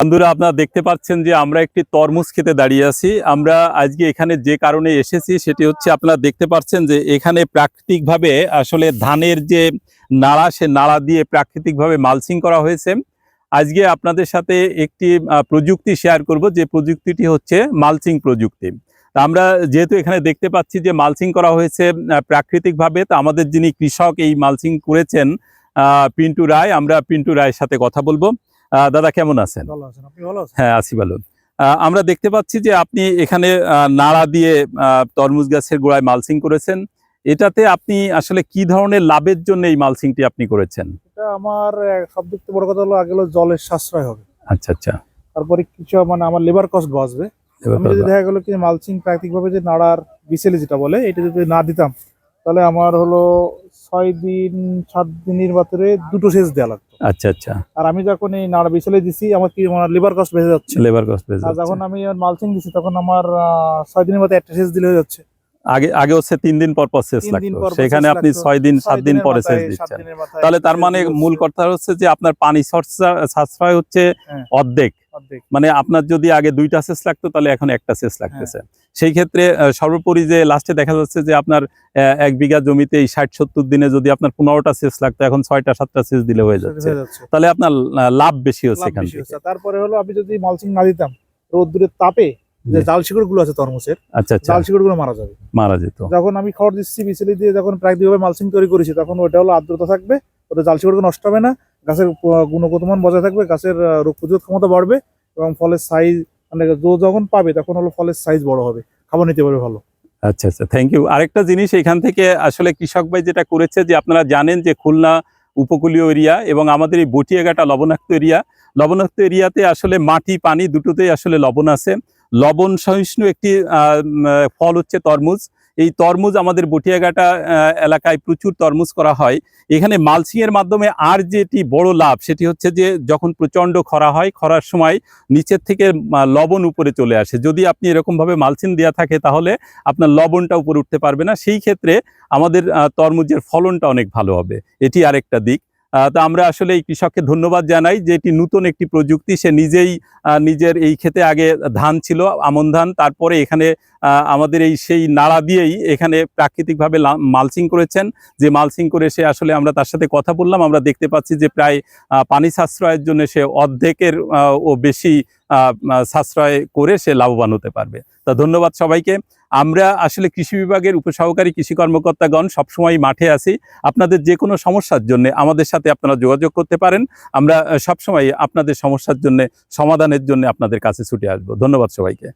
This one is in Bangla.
বন্ধুরা, আপনারা দেখতে পাচ্ছেন যে আমরা একটি তরমুজ খেতে দাঁড়িয়ে আছি। আমরা আজকে এখানে যে কারণে এসেছি সেটি হচ্ছে আপনারা দেখতে পাচ্ছেন যে এখানে প্রাকৃতিকভাবে আসলে ধানের যে নাড়া, সে নাড়া দিয়ে প্রাকৃতিকভাবে মালচিং করা হয়েছে। আজকে আপনাদের সাথে একটি প্রযুক্তি শেয়ার করব, যে প্রযুক্তিটি হচ্ছে মালচিং প্রযুক্তি। আমরা যেহেতু এখানে দেখতে পাচ্ছি যে মালচিং করা হয়েছে প্রাকৃতিকভাবে, তো আমাদের যিনি কৃষক এই মালচিং করেছেন পিন্টু রায়, আমরা পিন্টু রায়ের সাথে কথা বলব। দাদা কেমন আছেন? হ্যাঁ আসি ভালো। আমরা দেখতে পাচ্ছি যে আপনি এখানে নাড়া দিয়ে তরমুজ গাছের গোড়ায় মালচিং করেছেন। এটাতে আপনি আসলে কি ধরনের লাভের জন্য এই মালচিংটি আপনি করেছেন? এটা আমার আহ, সব দিক থেকে বড় কথা হলো আগে হলো জলের সাশ্রয় হবে। আচ্ছা আচ্ছা। তারপরে কিছু মানে আমার লেবার কস্ট বাঁচবে। আমি যদি দেখা গেলো কি মালচিং প্রাকৃতিক ভাবে যে নাড়ার বিসেলি যেটা বলে এটা যদি না দিতাম তাহলে আমার হলো ছয় দিন সাত দিনের ভিতরে দুটো সেচ দেওয়া লাগতো। আচ্ছা আচ্ছা। আর আমি যখন এই নাড়া বিছলে দিছি আমার কি আমার লেবার কস্ট বেঁচে যাচ্ছে? লেবার কস্ট আর যখন আমি মালচিং দিছি তখন আমার ছয় দিনের মধ্যে একটা সেচ দিলে হয়ে যাচ্ছে। আগে আগে হচ্ছে তিন দিন পর পর সেচ লাগতো। সেখানে আপনি। ছয় দিন সাত দিন পরে সেচ দিচ্ছেন। তাহলে তার মানে মূল কথা হচ্ছে যে আপনার পানি সাশ্রয় হচ্ছে হ্যাঁ। অর্ধেক। মানে আপনার যদি আগে দুইটা সেচ লাগতো তাহলে এখন একটা সেচ লাগতেছে। সেই ক্ষেত্রে সর্বোপরি যে লাস্টে দেখা যাচ্ছে যে আপনার এক বিঘা জমিতে এই ষাট সত্তর দিনে যদি আপনার পনেরোটা সেচ লাগতো এখন ছয়টা সাতটা সেচ দিলে হয়ে যাচ্ছে। তাহলে আপনার লাভ বেশি হচ্ছে এখান থেকে। তারপরে হলো আমি যদি মালচিং না দিতাম রোদ্দুরের তাপে যে। জাল শিকড়গুলো আছে তরমুজের আচ্ছা আচ্ছা। জাল শিকড়গুলো মারা যাবে। মারা যেত। যখন আমি খড় দিচ্ছি বিচেলি দিয়ে যখন প্রাকৃতিকভাবে মালচিং তৈরি করেছি তখন ওটা হলো আর্দ্রতা থাকবে ওটা জাল শিকড় নষ্ট হবে না গাছের গুণগত মান বজায় থাকবে গাছের রোগ প্রতিরোধ ক্ষমতা বাড়বে এবং ফলের সাইজ মানে জো যখন পাবে তখন হলো ফলের সাইজ বড় হবে। খাবার নিতে পারবে ভালো। আচ্ছা আচ্ছা থ্যাংক ইউ আরেকটা জিনিস এখান থেকে আসলে কৃষক ভাই যেটা করেছে যে আপনারা জানেন যে খুলনা উপকূলীয় এরিয়া এবং আমাদের এই বটিয়াঘাটা লবণাক্ত এরিয়া লবণাক্ত এরিয়াতে আসলে মাটি পানি দুটোতেই আসলে লবণ আছে। লবণ সহিষ্ণু একটি ফল হচ্ছে তরমুজ। এই তরমুজ আমাদের বটিয়াঘাটা এলাকায় প্রচুর তরমুজ করা হয়। এখানে মালচিং এর মাধ্যমে আর যেটি বড় লাভ, সেটি হচ্ছে যে যখন প্রচণ্ড খরা হয়, খরার সময় নিচের থেকে লবণ উপরে চলে আসে। যদি আপনি এরকম ভাবে মালচিং দেওয়া থাকে, তাহলে আপনার লবণটা উপরে উঠতে পারবে না। সেই ক্ষেত্রে আমাদের তরমুজের ফলনটা অনেক ভালো হবে। এটি আরেকটা দিক। তা আমরা আসলে এই কৃষককে ধন্যবাদ জানাই যে এটি নতুন একটি প্রযুক্তি। সে নিজেই নিজের এই ক্ষেতে আগে ধান ছিল, আমন ধান। তারপরে এখানে আমাদের এই সেই নাড়া দিয়েই এখানে প্রাকৃতিকভাবে মালসিং করেছেন। যে মালসিং করে সে আসলে আমরা তার সাথে কথা বললাম। আমরা দেখতে পাচ্ছি যে প্রায় পানি সাশ্রয়ের জন্য সে অর্ধেকের ও বেশি সাশ্রয় করে সে লাভবান হতে পারবে। তা ধন্যবাদ সবাইকে। আমরা আসলে কৃষি বিভাগের উপসহকারী কৃষি কর্মকর্তাগণ সবসময় মাঠে আছি। আপনাদের যে কোনো সমস্যার জন্য আমাদের সাথে আপনারা যোগাযোগ করতে পারেন। আমরা সবসময় আপনাদের সমস্যার জন্য, সমাধানের জন্য আপনাদের কাছে ছুটে আসব। ধন্যবাদ সবাইকে।